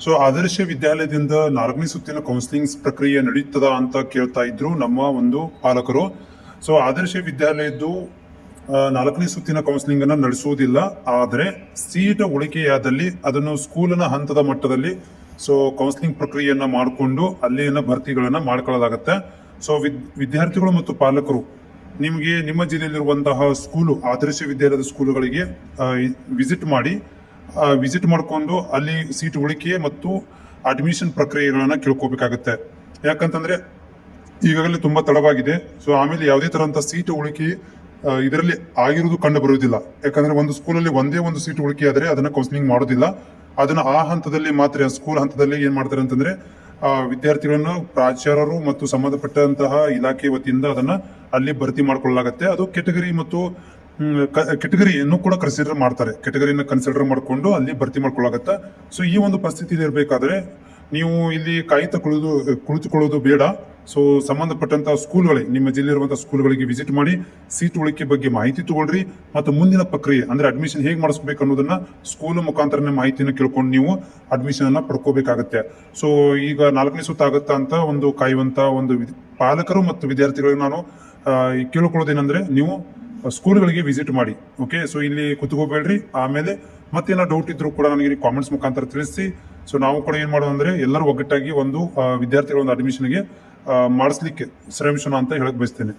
So ಆದರ್ಶ ವಿದ್ಯಾಲಯದಿಂದ ನಾಲ್ಕನೇ ಸುತ್ತಿನ counselling ಪ್ರಕ್ರಿಯೆ ನಡೀತದ ಅಂತ ಕೇಳ್ತಾ ಇದ್ರು ನಮ್ಮ ಒಂದು ಪಾಲಕರು ಸೊ ಆದರ್ಶ ವಿದ್ಯಾಲಯದ್ದು ನಾಲ್ಕನೇ ಸುತ್ತಿನ ಕೌನ್ಸಿಲಿಂಗ್ ಅನ್ನ ನಡೆಸುವುದಿಲ್ಲ ಆದರೆ ಸೀಟ್ ಉಳಿಕೆಯಾದಲ್ಲಿ ಅದನ್ನು ಸ್ಕೂಲಿನ ಹಂತದ ಮಟ್ಟದಲ್ಲಿ ಸೊ ಕೌನ್ಸಿಲಿಂಗ್ ಪ್ರಕ್ರಿಯೆಯನ್ನ ಮಾಡಿಕೊಂಡು ಅಲ್ಲಿನ ಭರ್ತಿಗಳನ್ನ ಮಾಡ್ಕೊಳ್ಳಲಾಗತ್ತೆ ಸೊ ವಿದ್ ವಿದ್ಯಾರ್ಥಿಗಳು ಮತ್ತು ಪಾಲಕರು ನಿಮಗೆ ನಿಮ್ಮ ಜಿಲ್ಲೆಯಲ್ಲಿರುವಂತಹ ಸ್ಕೂಲು ಆದರ್ಶ ವಿದ್ಯಾಲಯದ ಸ್ಕೂಲುಗಳಿಗೆ ವಿಸಿಟ್ ಮಾಡಿ ವಿಸಿಟ್ ಮಾಡಿಕೊಂಡು ಅಲ್ಲಿ ಸೀಟ್ ಉಳಿಕೆ ಮತ್ತು ಅಡ್ಮಿಷನ್ ಪ್ರಕ್ರಿಯೆಗಳನ್ನು ಕೇಳ್ಕೋಬೇಕಾಗುತ್ತೆ. ಯಾಕಂತಂದ್ರೆ ಈಗಾಗಲೇ ತುಂಬಾ ತಡವಾಗಿದೆ. ಸೊ ಆಮೇಲೆ ಯಾವುದೇ ತರಹಂತ ಸೀಟ್ ಉಳಿಕೆ ಇದರಲ್ಲಿ ಆಗಿರುವುದು ಕಂಡು ಬರುವುದಿಲ್ಲ. ಯಾಕಂದ್ರೆ ಒಂದು ಸ್ಕೂಲಲ್ಲಿ ಒಂದೇ ಒಂದು ಸೀಟ್ ಉಳಿಕೆ ಆದರೆ ಅದನ್ನ ಕೌನ್ಸಿಲಿಂಗ್ ಮಾಡೋದಿಲ್ಲ. ಅದನ್ನ ಆ ಹಂತದಲ್ಲಿ ಮಾತ್ರ ಸ್ಕೂಲ್ ಹಂತದಲ್ಲಿ ಏನು ಮಾಡ್ತಾರೆ ಅಂತಂದ್ರೆ ವಿದ್ಯಾರ್ಥಿಗಳನ್ನು ಪ್ರಾಚಾರ್ಯರು ಮತ್ತು ಸಂಬಂಧಪಟ್ಟಂತಹ ಇಲಾಖೆ ವತಿಯಿಂದ ಅದನ್ನ ಅಲ್ಲಿ ಭರ್ತಿ ಮಾಡಿಕೊಳ್ಳಲಾಗುತ್ತೆ. ಅದು ಕೆಟಗರಿ ಮತ್ತು ಕೆಟಗರಿಯನ್ನು ಕೂಡ ಕನ್ಸಿಡರ್ ಮಾಡ್ತಾರೆ. ಕೆಟಗರಿನ ಕನ್ಸಿಡರ್ ಮಾಡಿಕೊಂಡು ಅಲ್ಲಿ ಭರ್ತಿ ಮಾಡ್ಕೊಳ್ಳಾಗತ್ತ. ಸೊ ಈ ಒಂದು ಪರಿಸ್ಥಿತಿ ಇರಬೇಕಾದ್ರೆ ನೀವು ಇಲ್ಲಿ ಕಾಯಿತ ಕುಳಿದು, ಕುಳಿತುಕೊಳ್ಳೋದು ಬೇಡ. ಸೊ ಸಂಬಂಧಪಟ್ಟಂತಹ ಸ್ಕೂಲ್ಗಳಿಗೆ ನಿಮ್ಮ ಜಿಲ್ಲೆ ಇರುವಂತಹ ಸ್ಕೂಲ್ಗಳಿಗೆ ವಿಸಿಟ್ ಮಾಡಿ ಸೀಟ್ ಉಳಿಕೆ ಬಗ್ಗೆ ಮಾಹಿತಿ ತಗೊಳ್ರಿ, ಮತ್ತು ಮುಂದಿನ ಪ್ರಕ್ರಿಯೆ, ಅಂದ್ರೆ ಅಡ್ಮಿಷನ್ ಹೇಗೆ ಮಾಡಿಸ್ಬೇಕು ಅನ್ನೋದನ್ನ ಸ್ಕೂಲ್ ಮುಖಾಂತರನೇ ಮಾಹಿತಿಯನ್ನು ಕೇಳ್ಕೊಂಡು ನೀವು ಅಡ್ಮಿಷನ್ ಅನ್ನ ಪಡ್ಕೋಬೇಕಾಗತ್ತೆ. ಸೊ ಈಗ ನಾಲ್ಕನೇ ಸುತ್ತ ಆಗುತ್ತಾ ಅಂತ ಒಂದು ಕಾಯುವಂತ ಒಂದು ಪಾಲಕರು ಮತ್ತು ವಿದ್ಯಾರ್ಥಿಗಳಿಗೆ ನಾನು ಈ ನೀವು ಸ್ಕೂಲ್ಗಳಿಗೆ ವಿಸಿಟ್ ಮಾಡಿ. ಓಕೆ ಸೊ ಇಲ್ಲಿ ಕುತ್ಕೋಬೇಡ್ರಿ ಆಮೇಲೆ ಮತ್ತೇನೋ ಡೌಟ್ ಇದ್ರು ಕೂಡ ನನಗೆ ಕಾಮೆಂಟ್ಸ್ ಮುಖಾಂತರ ತಿಳಿಸಿ. ಸೊ ನಾವು ಕೂಡ ಏನು ಮಾಡೋದು ಅಂದ್ರೆ ಎಲ್ಲರೂ ಒಗ್ಗಟ್ಟಾಗಿ ಒಂದು ವಿದ್ಯಾರ್ಥಿಗಳ ಒಂದು ಅಡ್ಮಿಷನ್ಗೆ ಮಾಡಿಸ್ಲಿಕ್ಕೆ ಶ್ರಮಿಸೋಣ ಅಂತ ಹೇಳಕ್ ಬಯಸ್ತೇನೆ.